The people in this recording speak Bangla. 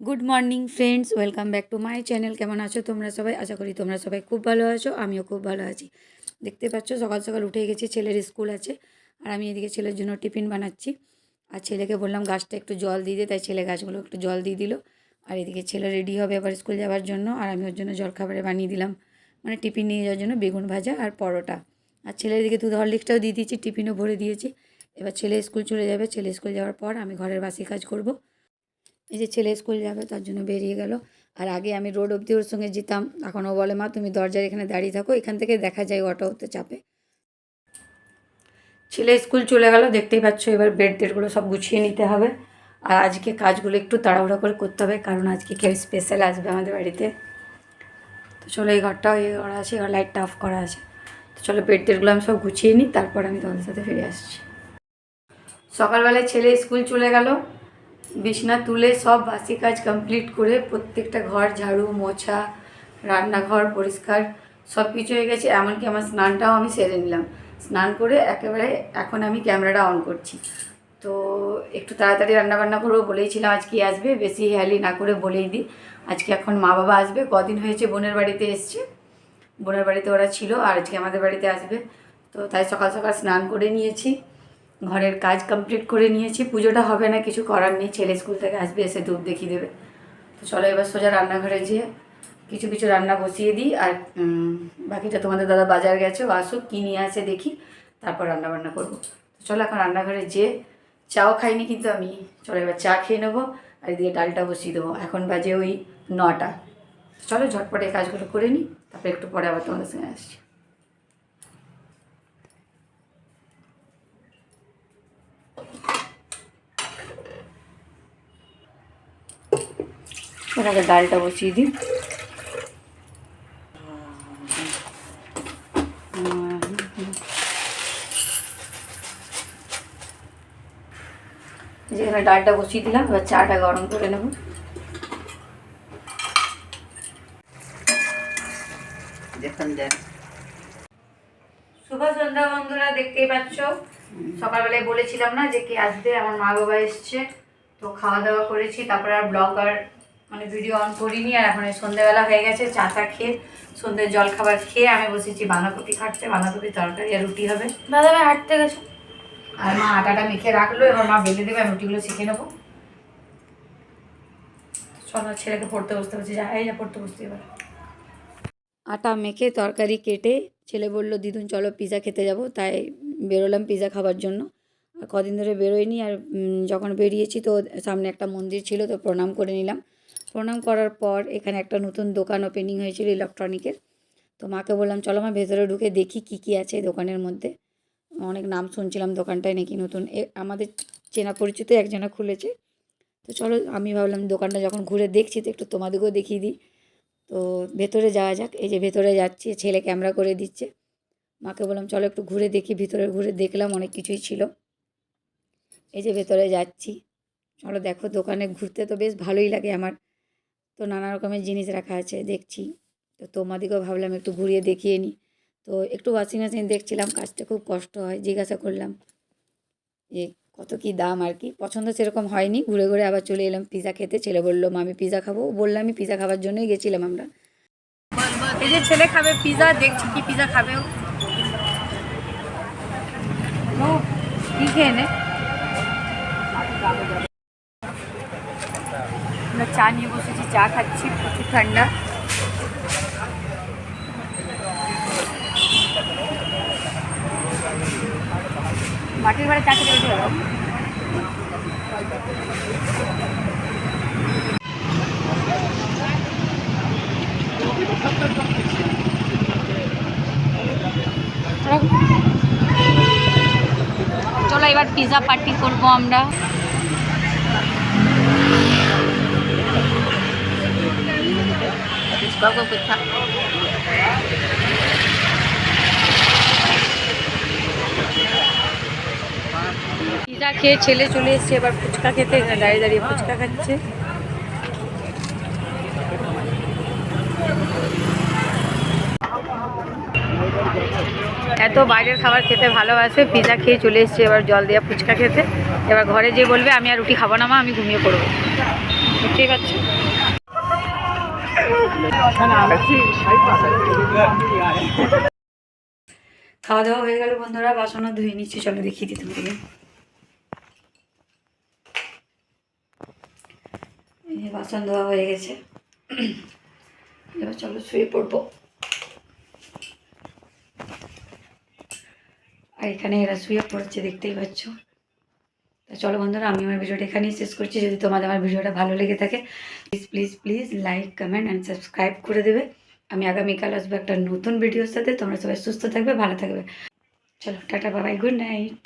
Good morning friends welcome back to my channel কেমন আছো তোমরা সবাই? আশা করি তোমরা সবাই খুব ভালো আছো, আমিও খুব ভালো আছি। দেখতে পাচ্ছ, সকাল সকাল উঠে গেছি, ছেলের স্কুল আছে, আর আমি এদিকে ছেলের জন্য টিফিন বানাচ্ছি। আর ছেলেকে বললাম গাছটা একটু জল দিয়ে দে, তাই ছেলে গাছগুলো একটু জল দিয়ে দিল। আর এদিকে ছেলে রেডি হবে আবার স্কুল যাওয়ার জন্য, আর আমি ওর জন্য জলখাবারে বানিয়ে দিলাম। মানে টিফিন নিয়ে যাওয়ার জন্য বেগুন ভাজা আর পরোটা। আর ছেলের দিকে দুধ হরলিক্সটাও দিয়ে দিয়েছি, টিফিনও ভরে দিয়েছি। এবার ছেলে স্কুল চলে যাবে, ছেলে স্কুল যাওয়ার পর আমি ঘরের বাসি কাজ করব। এই যে ছেলে স্কুল যাবে, তার জন্য বেরিয়ে গেল। আর আগে আমি রোড অবধি ওর সঙ্গে যেতাম, এখন ও বলে, মা, তুমি দরজার এখানে দাঁড়িয়ে থাকো, এখান থেকে দেখা যায় অটোতে চাপে। ছেলে স্কুল চলে গেল, দেখতেই পাচ্ছ এবার বেড টেডগুলো সব গুছিয়ে নিতে হবে। আর আজকে কাজগুলো একটু তাড়াহুড়ো করে করতে হবে, কারণ আজকে কেউ স্পেশাল আসবে আমাদের বাড়িতে। তো চলো, এই ঘরটাও এই করা আছে, এবার লাইটটা অফ করা আছে। তো চলো বেড টেডগুলো আমি সব গুছিয়ে নিই, তারপর আমি তোমাদের সাথে ফিরে আসছি। সকালবেলায় ছেলে স্কুল চলে গেল বিছনা তুলে সব বাসি কাজ কমপ্লিট করে প্রত্যেকটা ঘর, ঝাড়ু, মোছা, রান্নাঘর পরিষ্কার, সব কিছু হয়ে গেছে। এমনকি আমার স্নানটাও আমি সেরে নিলাম। স্নান করে একেবারে এখন আমি ক্যামেরাটা অন করছি। তো একটু তাড়াতাড়ি রান্নাবান্না করব বলেইছিলাম, আজকে আসবে, বেশি হেয়ালি না করে বলেই দিই। আজকে এখন মা বাবা আসবে, কদিন হয়েছে বোনের বাড়িতে এসছে। বোনের বাড়িতে ওরা ছিল আর আজকে আমাদের বাড়িতে আসবে। তো তাই সকাল সকাল স্নান করে নিয়েছি। ঘরের কাজ কমপ্লিট করে নিয়েছি, পুজোটা হবে না, কিছু করার নেই, ছেলে স্কুল থেকে আসবে, এসে দুধ দেখিয়ে দেবে। তো চলো এবার সোজা রান্নাঘরে যেয়ে কিছু কিছু রান্না বসিয়ে দিই, আর বাকিটা তোমাদের দাদা বাজার গেছে আসুক, কী নিয়ে আসে দেখি, তারপর রান্না বান্না করব। তো চলো এখন রান্নাঘরে যেয়ে চাও খাইনি কিন্তু আমি, চলো এবার চা খেয়ে নেব, আর এদিকে ডালটা বসিয়ে দেবো। এখন বাজে ওই নটা। চলো ঝটপট এই কাজগুলো করে নিই, তারপরে একটু পরে আবার তোমাদের সঙ্গে আসছি। এর আগে ডালটা বসিয়ে দিই। যেখানে ডালটা বসিয়ে দিলাম এবার চাটা গরম করে নেব। দেখুন দেখ। শুভ সন্ধ্যা বন্ধুরা দেখতেই পাচ্ছ? সকালবেলায় বলেছিলাম না যে কে আসবে? আমার মা বাবা এসছে। তো খাওয়া দাওয়া করেছি তারপরে আর ব্লগ আর মানে ভিডিও অন করিনি আর এখন সন্ধ্যেবেলা হয়ে গেছে চা টা খেয়ে সন্ধ্যের জল খাবার খেয়ে আমি বসেছি বাঁধাকপি খাটতে বাঁধাকপি তরকারি আর রুটি হবে। দাদা ভাই হাঁটতে গেছে। আর মা আটাটা মেখে রাখল এবার মা বেলে দেবে আমি রুটিগুলো শিখে নেব। চলো ছেলেকে পড়তে বসতে বসে যা এই যা পড়তে বসতে এবার। আটা মেখে তরকারি কেটে ছেলে বলল দিদুন চলো পিৎজা খেতে যাব। তাই বেরোলাম পিৎজা খাবার জন্য। আর কদিন ধরে বেরোয়নি আর যখন বেরিয়েছি তো সামনে একটা মন্দির ছিল তো প্রণাম করে নিলাম। প্রণাম করার পর এখানে একটা নতুন দোকান ওপেনিং হয়েছিল ইলেকট্রনিকের তো মাকে বললাম, চলো মা, ভেতরে ঢুকে দেখি কী কী আছে দোকানের মধ্যে। অনেক নাম শুনছিলাম দোকানটায় নাকি নতুন। আমাদের চেনা পরিচিত একজনা খুলেছে। তো চলো, আমি ভাবলাম দোকানটা যখন ঘুরে দেখছি তো একটু তোমাদেরকেও দেখিয়ে দিই। তো ভেতরে যাওয়া যাক। এই যে ভেতরে যাচ্ছি, ছেলে ক্যামেরা করে দিচ্ছে। মাকে বললাম, চলো একটু ঘুরে দেখি। ভিতরে ঘুরে দেখলাম, অনেক কিছুই ছিল। এই যে ভেতরে যাচ্ছি। চলো দেখো, দোকানে ঘুরতে তো বেশ ভালোই লাগে আমার। তো নানা রকমের জিনিস রাখা আছে, দেখছি। তো তোমাদেরকেও ভাবলাম একটু ঘুরিয়ে দেখিয়ে নিই তো একটু ওয়াশিং মেশিন দেখছিলাম, কাজটা খুব কষ্ট হয়, জিজ্ঞাসা করলাম যে কত কি দাম আর কি? পছন্দ সেরকম হয়নি, ঘুরে ঘুরে আবার চলে এলাম পিজা খেতে। ছেলে বলল মা আমি পিৎজা খাব বললাম আমি পিজা খাবার জন্যই গেছিলাম আমরা। এই যে ছেলে খাবে পিজা দেখছি কি পিজা খাবে ও, কি খেয়ে নে? চা নিয়ে বসেছি, চা খাচ্ছি, প্রচুর ঠান্ডা। মাটির বাড়ি চা খেতে ভালো চলো এবার পিৎজা পার্টি করব আমরা। প্লিজ গল্প করে থাক পিজা খেয়ে ছেলে চলে এসছে, এবার ফুচকা খেতে, দাঁড়িয়ে দাঁড়িয়ে ফুচকা খাচ্ছে। এত বাইরের খাবার খেতে ভালোবাসে, পিজা খেয়ে চলে এসছে, এবার জল দেওয়া ফুচকা খেতে। এবার ঘরে যে বলবে, আমি আর রুটি খাব না মা, আমি ঘুমিয়ে পড়ব। ঠিক আছে খাওয়া দাওয়া হয়ে গেল বন্ধুরা, বাসনও ধুয়ে নিচ্ছি, চলো দেখিয়ে দিই তোমাকে বাসন ধোয়া হয়ে গেছে। এবার চলো শুয়ে পড়ব। আর এখানে এরা শুয়ে পড়েছে, দেখতেই পাচ্ছ। চলো বন্ধুরা, আমি আমার ভিডিওটা এখানেই শেষ করছি। যদি তোমাদের আমার ভিডিওটা ভালো লেগে থাকে please please please like comment and subscribe করে দেবে। আমি আগামীকাল আসব একটা নতুন ভিডিওর সাথে। তোমরা সবাই সুস্থ থাকবে, ভালো থাকবে। চলো, টাটা, বাবাই গুড নাইট